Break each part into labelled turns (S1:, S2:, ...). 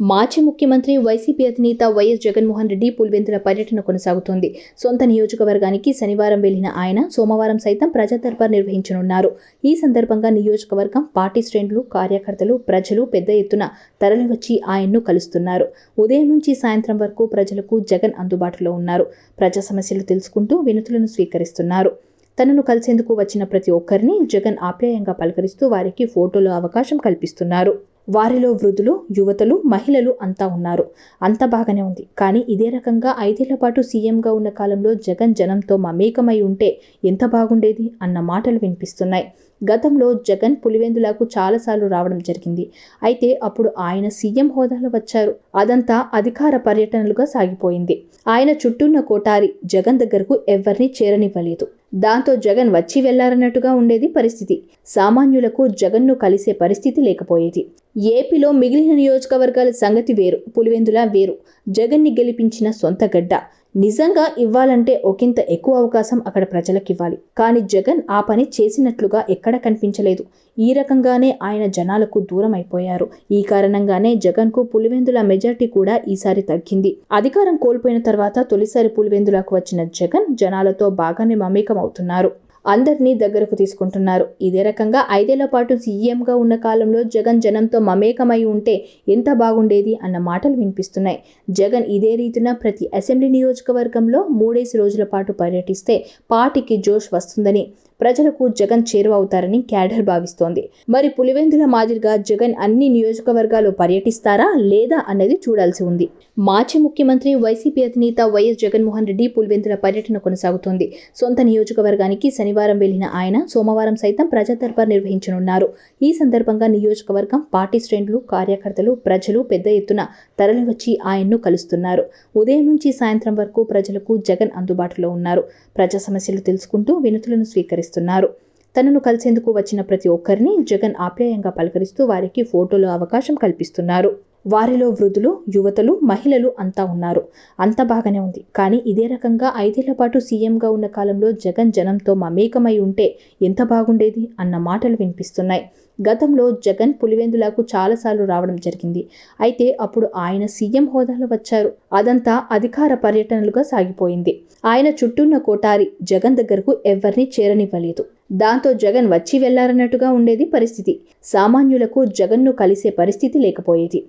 S1: మాజీ ముఖ్యమంత్రి వైసీపీ అధినేత వైఎస్ జగన్మోహన్ రెడ్డి పులివెందుల పర్యటన కొనసాగుతోంది. సొంత నియోజకవర్గానికి శనివారం వెళ్ళిన ఆయన సోమవారం సైతం ప్రజా దర్బార్ నిర్వహించనున్నారు. ఈ సందర్భంగా నియోజకవర్గం పార్టీ శ్రేణులు కార్యకర్తలు ప్రజలు పెద్ద ఎత్తున తరలివచ్చి ఆయన్ను కలుస్తున్నారు. ఉదయం నుంచి సాయంత్రం వరకు ప్రజలకు జగన్ అందుబాటులో ఉన్నారు. ప్రజా సమస్యలు తెలుసుకుంటూ వినతులను స్వీకరిస్తున్నారు. తనను కలిసేందుకు వచ్చిన ప్రతి ఒక్కరిని జగన్ ఆప్యాయంగా పలకరిస్తూ వారికి ఫోటోలు అవకాశం కల్పిస్తున్నారు. వారిలో వృద్ధులు యువతలు మహిళలు అంతా ఉన్నారు. అంత బాగానే ఉంది. కానీ ఇదే రకంగా ఐదేళ్ళ పాటు సీఎంగా ఉన్న కాలంలో జగన్ జనంతో మమేకమై ఉంటే ఎంత బాగుండేది అన్న మాటలు వినిపిస్తున్నాయి. గతంలో జగన్ పులివెందులకు చాలాసార్లు రావడం జరిగింది. అయితే అప్పుడు ఆయన సీఎం హోదాలో వచ్చారు. అదంతా అధికార పర్యటనలుగా సాగిపోయింది. ఆయన చుట్టూన్న కోటారి జగన్ దగ్గరకు ఎవరిని చేరనివ్వలేదు. దాంతో జగన్ వచ్చి వెళ్ళారన్నట్టుగా ఉండేది పరిస్థితి. సామాన్యులకు జగన్ను కలిసే పరిస్థితి లేకపోయేది. ఏపీలో మిగిలిన నియోజకవర్గాల సంగతి వేరు పులివెందుల వేరు. జగన్ని గెలిపించిన సొంత గడ్డ. నిజంగా ఇవ్వాలంటే ఒకంత ఎక్కువ అవకాశం అక్కడ ప్రజలకు ఇవ్వాలి కానీ జగన్ ఆ పని చేసినట్లుగా ఎక్కడ కనిపించలేదు. ఈ రకంగానే ఆయన జనాలకు దూరం అయిపోయారు ఈ కారణంగానే జగన్కు పులివెందుల మెజార్టీ కూడా ఈసారి తగ్గింది. అధికారం కోల్పోయిన తర్వాత తొలిసారి పులివెందులకు వచ్చిన జగన్ జనాలతో బాగానే మమేకం అవుతున్నారు అందరినీ దగ్గరకు తీసుకుంటున్నారు. ఇదే రకంగా ఐదేళ్ళ పాటు సీఎంగా ఉన్న కాలంలో జగన్ జనంతో మమేకమై ఉంటే ఎంత బాగుండేది అన్న మాటలు వినిపిస్తున్నాయి. జగన్ ఇదే రీతిన ప్రతి అసెంబ్లీ నియోజకవర్గంలో మూడేసి రోజుల పాటు పర్యటిస్తే పార్టీకి జోష్ వస్తుందని. ప్రజలకు జగన్ చేరువవుతారని క్యాడర్ భావిస్తోంది. మరి పులివెందుల మాదిరిగా జగన్ అన్ని నియోజకవర్గాలు పర్యటిస్తారా లేదా అన్నది చూడాల్సి ఉంది. మాజీ ముఖ్యమంత్రి వైసీపీ అధినేత వైఎస్ జగన్మోహన్ రెడ్డి పులివెందుల పర్యటన కొనసాగుతోంది. సొంత నియోజకవర్గానికి శనివారం వెళ్ళిన ఆయన సోమవారం సైతం ప్రజా దర్బార్ నిర్వహించనున్నారు. ఈ సందర్భంగా నియోజకవర్గం పార్టీ శ్రేణులు కార్యకర్తలు ప్రజలు పెద్ద ఎత్తున తరలివచ్చి ఆయన్ను కలుస్తున్నారు. ఉదయం నుంచి సాయంత్రం వరకు ప్రజలకు జగన్ అందుబాటులో ఉన్నారు. ప్రజా సమస్యలు తెలుసుకుంటూ వినతులను చేస్తున్నారు తనను కలిసేందుకు వచ్చిన ప్రతి ఒక్కరిని జగన్ ఆప్యాయంగా పలకరిస్తూ వారికి ఫోటోలో అవకాశం కల్పిస్తున్నారు. వారిలో వృద్ధులు యువతలు మహిళలు అంతా ఉన్నారు. అంత బాగానే ఉంది. కానీ ఇదే రకంగా ఐదేళ్ళ పాటు సీఎంగా ఉన్న కాలంలో జగన్ జనంతో మమేకమై ఉంటే ఎంత బాగుండేది అన్న మాటలు వినిపిస్తున్నాయి. గతంలో జగన్ పులివెందులకు చాలాసార్లు రావడం జరిగింది. అయితే అప్పుడు ఆయన సీఎం హోదాలో వచ్చారు. అదంతా అధికార పర్యటనలుగా సాగిపోయింది. ఆయన చుట్టూన్న కోటారి జగన్ దగ్గరకు ఎవరిని చేరనివ్వలేదు. దాంతో జగన్ వచ్చి వెళ్ళారన్నట్టుగా ఉండేది పరిస్థితి. సామాన్యులకు జగన్ను కలిసే పరిస్థితి లేకపోయేది.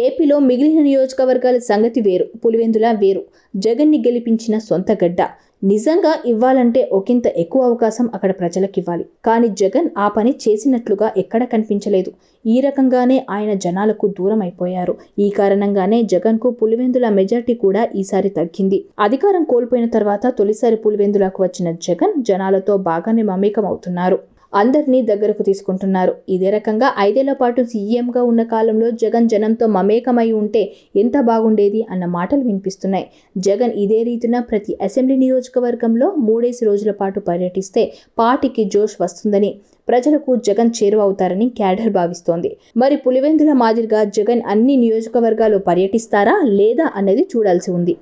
S1: ఏపీలో మిగిలిన నియోజకవర్గాల సంగతి వేరు పులివెందుల వేరు. జగన్ని గెలిపించిన సొంత గడ్డ. నిజంగా ఇవ్వాలంటే ఒకంత ఎక్కువ అవకాశం అక్కడ ప్రజలకు ఇవ్వాలి కానీ జగన్ ఆ పని చేసినట్లుగా ఎక్కడ కనిపించలేదు. ఈ రకంగానే ఆయన జనాలకు దూరం అయిపోయారు ఈ కారణంగానే జగన్కు పులివెందుల మెజార్టీ కూడా ఈసారి తగ్గింది. అధికారం కోల్పోయిన తర్వాత తొలిసారి పులివెందులకు వచ్చిన జగన్ జనాలతో బాగానే మమేకం అవుతున్నారు అందరినీ దగ్గరకు తీసుకుంటున్నారు. ఇదే రకంగా ఐదేళ్ళ పాటు సీఎంగా ఉన్న కాలంలో జగన్ జనంతో మమేకమై ఉంటే ఎంత బాగుండేది అన్న మాటలు వినిపిస్తున్నాయి. జగన్ ఇదే రీతిన ప్రతి అసెంబ్లీ నియోజకవర్గంలో మూడేసి రోజుల పాటు పర్యటిస్తే పార్టీకి జోష్ వస్తుందని ప్రజలకు జగన్ చేరువవుతారని క్యాడర్ భావిస్తోంది. మరి పులివెందుల మాదిరిగా జగన్ అన్ని నియోజకవర్గాలు పర్యటిస్తారా లేదా అన్నది చూడాల్సి ఉంది.